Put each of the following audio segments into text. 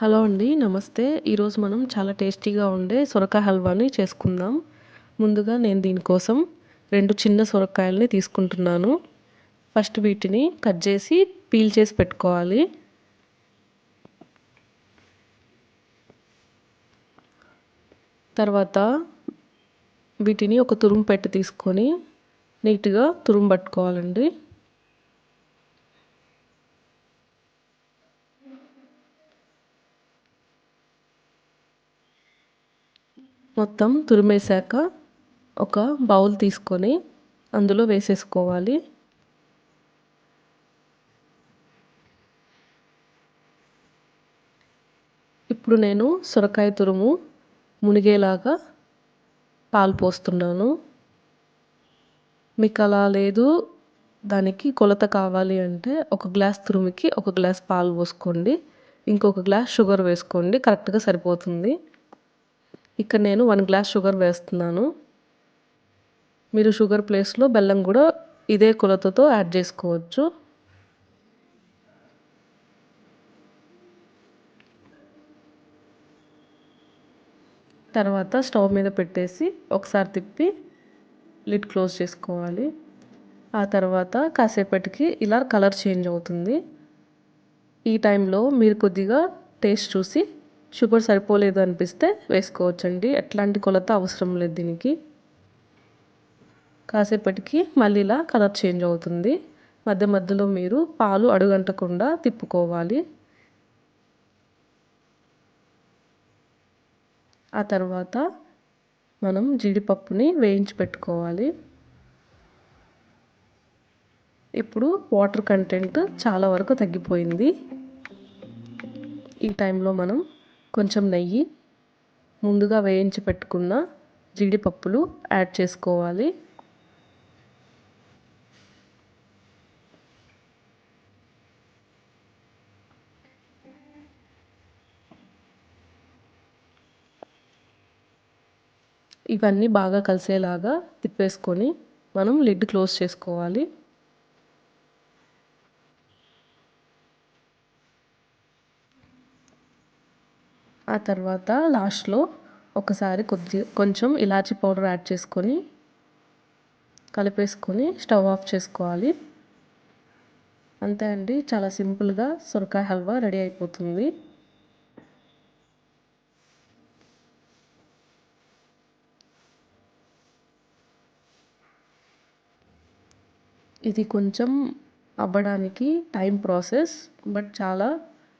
Hello అండి నమస్తే. ఈరోజు మనం చాలా టేస్టీగా ఉండే సొరకాయ హల్వాని చేసుకుందాం. ముందుగా నేను దీనికోసం రెండు చిన్న సొరకాయలని తీసుకుంటున్నాను. ఫస్ట్ వీటిని కట్ చేసి పీల్ చేసి పెట్టుకోవాలి. తర్వాత వీటిని ఒక తురుము పెట్టి తీసుకొని నీట్గా తురుము పట్టుకోవాలండి. మొత్తం తురిమేశాక ఒక బౌల్ తీసుకొని అందులో వేసేసుకోవాలి. ఇప్పుడు నేను సొరకాయ తురుము మునిగేలాగా పాలు పోస్తున్నాను. మీకు అలా లేదు దానికి కొలత కావాలి అంటే ఒక గ్లాస్ తురుముకి ఒక గ్లాస్ పాలు పోసుకోండి. ఇంకొక గ్లాస్ షుగర్ వేసుకోండి కరెక్ట్గా సరిపోతుంది. ఇక్కడ నేను వన్ గ్లాస్ షుగర్ వేస్తున్నాను. మీరు షుగర్ ప్లేస్లో బెల్లం కూడా ఇదే కొలతతో యాడ్ చేసుకోవచ్చు. తర్వాత స్టవ్ మీద పెట్టేసి ఒకసారి తిప్పి లిడ్ క్లోజ్ చేసుకోవాలి. ఆ తర్వాత కాసేపటికి ఇలా కలర్ చేంజ్ అవుతుంది. ఈ టైంలో మీరు కొద్దిగా టేస్ట్ చూసి షుగర్ సరిపోలేదు అనిపిస్తే వేసుకోవచ్చండి. ఎట్లాంటి కొలత అవసరం లేదు దీనికి. కాసేపటికి మళ్ళీ ఇలా కలర్ చేంజ్ అవుతుంది. మధ్య మధ్యలో మీరు పాలు అడుగంటకుండా తిప్పుకోవాలి. ఆ తర్వాత మనం జీడిపప్పుని వేయించి పెట్టుకోవాలి. ఇప్పుడు వాటర్ కంటెంట్ చాలా వరకు తగ్గిపోయింది. ఈ టైంలో మనం కొంచెం నెయ్యి ముందుగా వేయించి పెట్టుకున్న జీడిపప్పులు యాడ్ చేసుకోవాలి. ఇవన్నీ బాగా కలిసేలాగా తిప్పేసుకొని మనం లిడ్ క్లోజ్ చేసుకోవాలి. ఆ తర్వాత లాస్ట్లో ఒకసారి కొద్ది కొంచెం ఇలాచీ పౌడర్ యాడ్ చేసుకొని కలిపేసుకొని స్టవ్ ఆఫ్ చేసుకోవాలి. అంతే అండి. చాలా సింపుల్గా సొరకాయ హల్వా రెడీ అయిపోతుంది. ఇది కొంచెం అవ్వడానికి టైం ప్రాసెస్ బట్ చాలా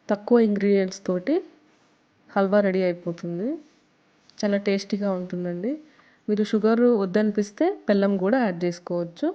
తక్కువ ఇంగ్రీడియంట్స్ తోటి హల్వా రెడీ అయిపోతుంది. చాలా టేస్టీగా ఉంటుందండి. మీరు షుగరు వద్దనిపిస్తే బెల్లం కూడా యాడ్ చేసుకోవచ్చు.